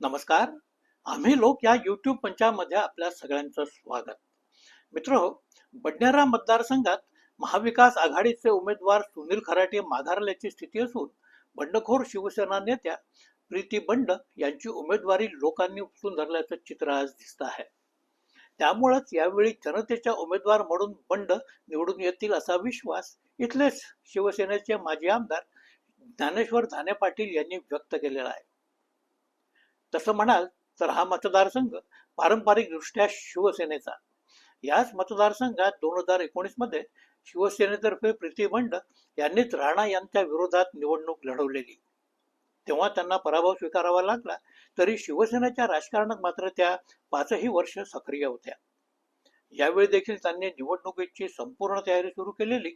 नमस्कार. आम्ही लोक या युट्यूब मंचामध्ये आपल्या सगळ्यांचं स्वागत. मित्र बडनेरा मतदारसंघात महाविकास आघाडीचे उमेदवार सुनील खराटे माघारल्याची स्थिती असून बंडखोर शिवसेना नेत्या प्रीती बंड यांची उमेदवारी लोकांनी उपसून धरल्याचं चित्र आज दिसत आहे. त्यामुळेच यावेळी जनतेच्या उमेदवार म्हणून बंड निवडून येतील असा विश्वास इथलेच शिवसेनेचे माजी आमदार ज्ञानेश्वर धाने पाटील यांनी व्यक्त केलेला आहे. तसं म्हणाल तर हा मतदारसंघ पारंपरिक दृष्ट्या शिवसेनेचा. याच मतदारसंघात दोन हजार एकोणीसमध्ये शिवसेनेतर्फे प्रीती बंड यांनीच राणा यांच्या विरोधात निवडणूक लढवलेली. तेव्हा त्यांना पराभव स्वीकारावा लागला तरी शिवसेनेच्या राजकारणात मात्र त्या पाचही वर्ष सक्रिय होत्या. यावेळी देखील त्यांनी निवडणुकीची संपूर्ण तयारी सुरू केलेली.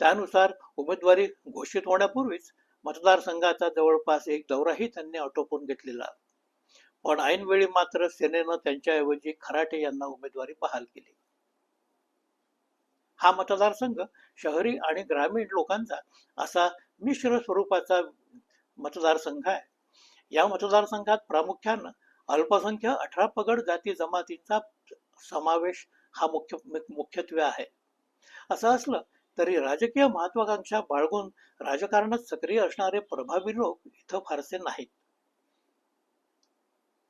त्यानुसार उमेदवारी घोषित होण्यापूर्वीच मतदारसंघाचा जवळपास एक दौराही त्यांनी आटोपून घेतलेला. पण ऐनवेळी मात्र सेनेनं त्यांच्याऐवजी खराटे यांना उमेदवारी बहाल केली. हा मतदारसंघ शहरी आणि ग्रामीण लोकांचा असा मिश्र स्वरूपाचा मतदारसंघ आहे. या मतदारसंघात प्रामुख्यानं अल्पसंख्य अठरा पगड जाती जमातींचा समावेश हा मुख्य मुख्यत्वे आहे. असं असलं तरी राजकीय महत्वाकांक्षा बाळगून राजकारणात सक्रिय असणारे प्रभावी लोक इथं फारसे नाहीत.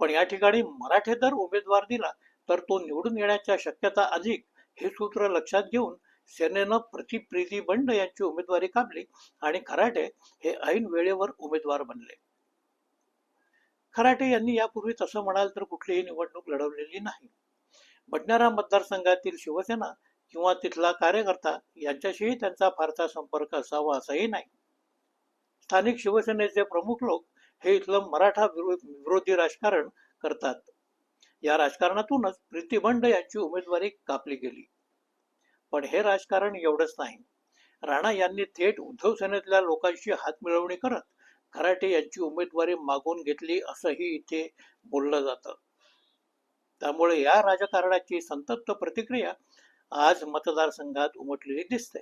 पण या ठिकाणी मराठेतर उमेदवार दिला तर तो निवडून येण्याच्या शक्यता अधिक हे सूत्र लक्षात घेऊन सेनेनं प्रतिप्रीती बंड यांची उमेदवारी कापली आणि खराटे हे ऐन वेळेवर उमेदवार बनले. खराटे यांनी यापूर्वी तसं म्हणाल तर कुठलीही निवडणूक लढवलेली नाही. बडनेरा मतदारसंघातील शिवसेना किंवा तिथला कार्यकर्ता यांच्याशीही त्यांचा फारसा संपर्क असावा असाही नाही. स्थानिक शिवसेनेचे प्रमुख लोक हे इथलं मराठा विरोधी राजकारण करतात. या राजकारणातूनच प्रीती बंड यांची उमेदवारी कापली गेली. पण हे राजकारण एवढंच नाही. राणा यांनी थेट उद्धव सेनेतल्या लोकांशी हात मिळवणी करत खराटे यांची उमेदवारी मागून घेतली असंही इथे बोललं जातं. त्यामुळे या राजकारणाची संतप्त प्रतिक्रिया आज मतदारसंघात उमटलेली दिसते.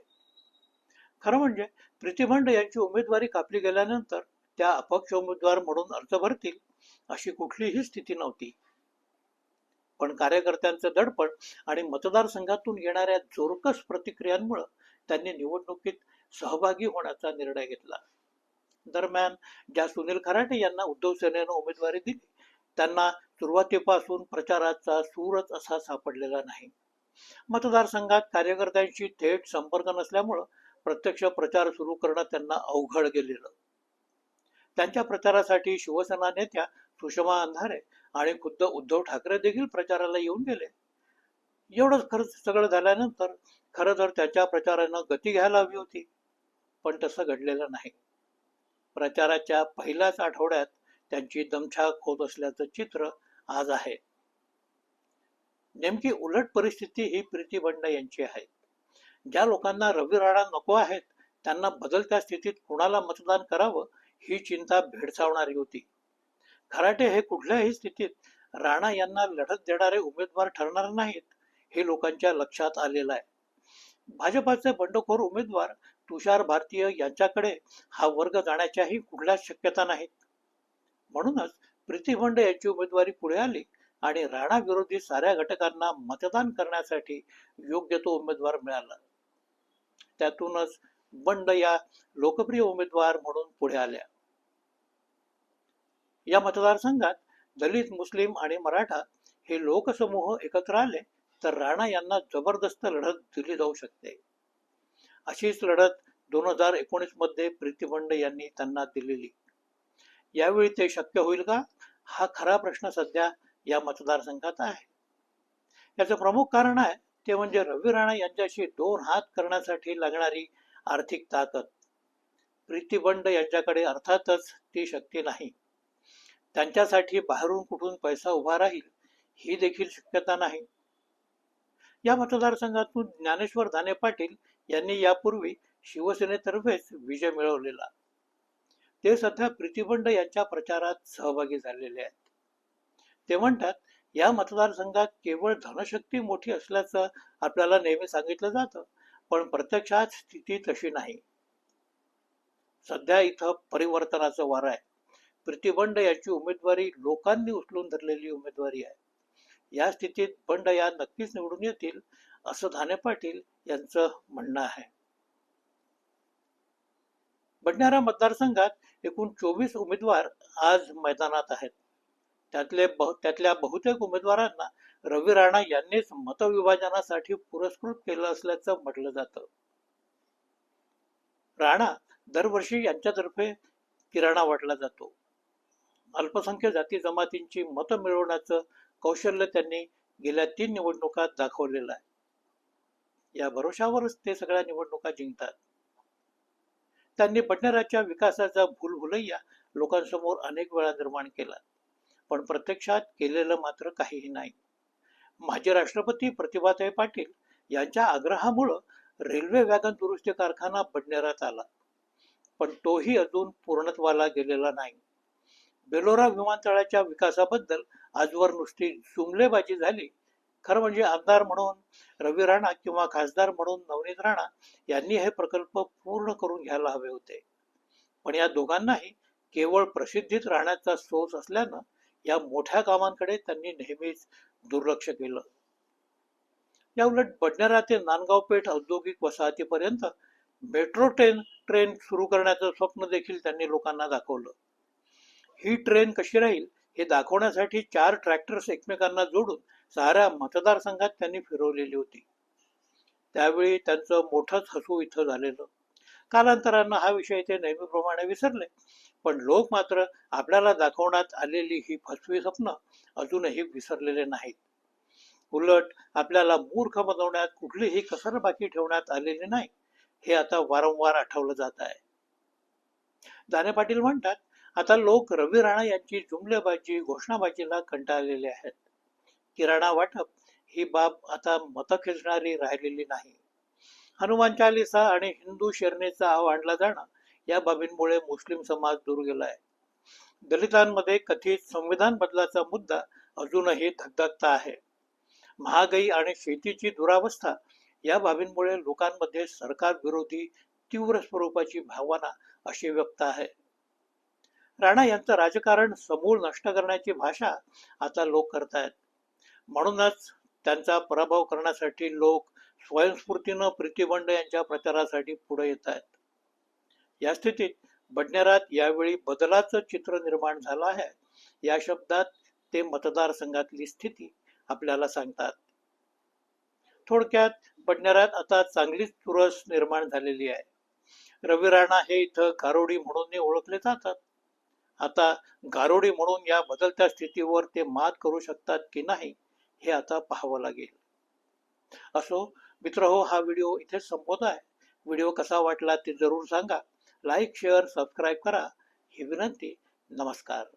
खरं म्हणजे प्रीतिभंड यांची उमेदवारी कापली गेल्यानंतर त्या अपक्ष उमेदवार म्हणून अर्ज भरतील अशी कुठलीही स्थिती नव्हती. पण कार्यकर्त्यांचं दडपण आणि मतदारसंघातून येणाऱ्या जोरकस प्रतिक्रियांमुळे त्यांनी निवडणुकीत सहभागी होण्याचा निर्णय घेतला. दरम्यान ज्या सुनील खराटे यांना उद्धव सेनेनं उमेदवारी दिली त्यांना सुरुवातीपासून प्रचाराचा सूरच असा सापडलेला नाही. मतदारसंघात कार्यकर्त्यांशी थेट संपर्क नसल्यामुळं प्रत्यक्ष प्रचार सुरू करणं त्यांना अवघड गेलेलं. त्यांच्या प्रचारासाठी शिवसेना नेत्या सुषमा अंधारे आणि खुद्द उद्धव ठाकरे देखील प्रचाराला येऊन गेले. एवढंच खरं सगळं झाल्यानंतर खरं तर त्याच्या प्रचारानं गती घ्यायला हवी होती पण तसं घडलेलं नाही. प्रचाराच्या पहिल्याच आठवड्यात त्यांची दमछाक होत असल्याचं चित्र आज आहे. नेमकी उलट परिस्थिती ही प्रीती बंड यांची आहे. ज्या लोकांना रवी राणा नको आहेत त्यांना बदलत्या स्थितीत कुणाला मतदान करावं ही चिंता भेडसावणारी होती. खराटे हे कुठल्याही स्थितीत राणा यांना लढत देणारे उमेदवार ठरणार नाहीत हे लोकांच्या लक्षात आलेलं आहे. भाजपाचे बंडखोर उमेदवार तुषार भारतीय यांच्याकडे हा वर्ग जाण्याच्याही कुठल्याच शक्यता नाहीत. म्हणूनच प्रीती बंड यांची उमेदवारी पुढे आली आणि राणा विरोधी साऱ्या घटकांना मतदान करण्यासाठी योग्य तो उमेदवार मिळाला. त्यातूनच बंड या लोकप्रिय उमेदवार म्हणून पुढे आल्या. या मतदारसंघात दलित मुस्लिम आणि मराठा हे लोकसमूह एकत्र आले तर राणा यांना जबरदस्त लढत दिली जाऊ शकते. अशीच लढत दोन हजार एकोणीसमध्ये प्रीतिबंड यांनी त्यांना दिलेली. यावेळी ते शक्य होईल का? हा खरा प्रश्न सध्या या मतदारसंघात आहे. याचं प्रमुख कारण आहे ते म्हणजे रवी राणा यांच्याशी दोन हात करण्यासाठी लागणारी आर्थिक ताकद. प्रीतिबंड यांच्याकडे अर्थातच ती शक्ती नाही. त्यांच्यासाठी बाहेरून कुठून पैसा उभा राहील ही देखील शक्यता नाही. या मतदारसंघातून ज्ञानेश्वर धाने पाटील यांनी यापूर्वी शिवसेनेतर्फेच विजय मिळवलेला. ते सध्या प्रीतिबंड यांच्या प्रचारात सहभागी झालेले आहेत. ते म्हणतात या मतदारसंघात केवळ धनशक्ती मोठी असल्याचं आपल्याला नेहमी सांगितलं जातं पण प्रत्यक्षात स्थिती तशी नाही. सध्या इथं परिवर्तनाचं वारं आहे. प्रीती बंड यांची उमेदवारी लोकांनी उचलून धरलेली उमेदवारी आहे. या स्थितीत बंड या नक्कीच निवडून येतील असं धाने पाटील यांचं म्हणणं आहे. बडणारा मतदारसंघात एकूण चोवीस उमेदवार आज मैदानात आहेत. त्यातले त्यातल्या बहुतेक उमेदवारांना रवी राणा यांनीच मतविभाजनासाठी पुरस्कृत केलं असल्याचं म्हटलं जातं. राणा दरवर्षी यांच्यातर्फे किराणा वाटला जातो. अल्पसंख्य जाती जमातींची मतं मिळवण्याचं कौशल्य त्यांनी गेल्या तीन निवडणुकात दाखवलेलं आहे. या भरोशावरच ते सगळ्या निवडणुका जिंकतात. त्यांनी बडनेराच्या विकासाचा भूलभुलैया लोकांसमोर अनेक वेळा निर्माण केला. पण प्रत्यक्षात केलेलं मात्र काहीही नाही. माजी राष्ट्रपती प्रतिभाताई पाटील यांच्या आग्रहामुळं रेल्वे वॅगन दुरुस्ती कारखाना बडनेरात आला. पण तोही अजून पूर्णत्वाला गेलेला नाही. बेलोरा विमानतळाच्या विकासाबद्दल आजवर नुसती जुमलेबाजी झाली. खरं म्हणजे आमदार म्हणून रवी राणा किंवा खासदार म्हणून नवनीत राणा यांनी हे प्रकल्प पूर्ण करून घ्यायला हवे होते. पण या दोघांनाही केवळ प्रसिद्धीत राहण्याचा सोच असल्यानं या मोठ्या कामांकडे त्यांनी नेहमीच दुर्लक्ष केलं. या उलट बडनेरा ते नांदगाव पेठ औद्योगिक वसाहतीपर्यंत मेट्रो ट्रेन ट्रेन सुरू करण्याचं स्वप्न देखील त्यांनी लोकांना दाखवलं. ही ट्रेन कशी राहील हे दाखवण्यासाठी चार ट्रॅक्टर्स एकमेकांना जोडून साऱ्या मतदारसंघात त्यांनी फिरवलेली होती. त्यावेळी त्यांचं मोठंच हसू इथं झालेलं. कालांतरानं हा विषय ते नेहमीप्रमाणे विसरले पण लोक मात्र आपल्याला दाखवण्यात आलेली ही फसवी स्वप्न अजूनही विसरलेले नाहीत. उलट आपल्याला मूर्ख बनवण्यात कुठलीही कसर बाकी ठेवण्यात आलेली नाही हे आता वारंवार आठवलं जात आहे. दाने पाटील म्हणतात आता लोक रवी राणा यांची जुमलेबाजी घोषणाबाजीला कंटाळलेले आहेत. किराणा वाटप ही बाब आता मत खेचणारी राहिलेली नाही. हनुमान चालिसा आणि हिंदू शरणेचा आव आणला जाणं या बाबींमुळे मुस्लिम समाज दूर गेलाय. दलितांमध्ये कथित संविधान बदलाचा मुद्दा अजूनही धगधगता आहे. महागाई आणि शेतीची दुरावस्था या बाबींमुळे लोकांमध्ये सरकार विरोधी तीव्र स्वरूपाची भावना अशी व्यक्त आहे. राणा यांचं राजकारण समूळ नष्ट करण्याची भाषा आता लोक करतायत. म्हणूनच त्यांचा पराभव करण्यासाठी लोक स्वयंस्फूर्तीनं प्रीतीबंड यांच्या प्रचारासाठी पुढे येत आहेत या स्थितीत बडनेरात यावेळी बदलाचं चित्र निर्माण झालं आहे. या शब्दात ते मतदारसंघातली स्थिती आपल्याला सांगतात. थोडक्यात बडनेरात आता चांगलीच चुरस निर्माण झालेली आहे. रवी राणा हे इथं गारोडी म्हणून ओळखले जातात. आता गारोडी म्हणून या बदलत्या स्थितीवर ते मात करू शकतात की नाही हे आता पाहावं लागेल. असो मित्र हो हा व्हिडिओ इथेच संपवत आहे. व्हिडिओ कसा वाटला ते जरूर सांगा. लाईक शेअर सबस्क्राईब करा. ही विनंती. नमस्कार.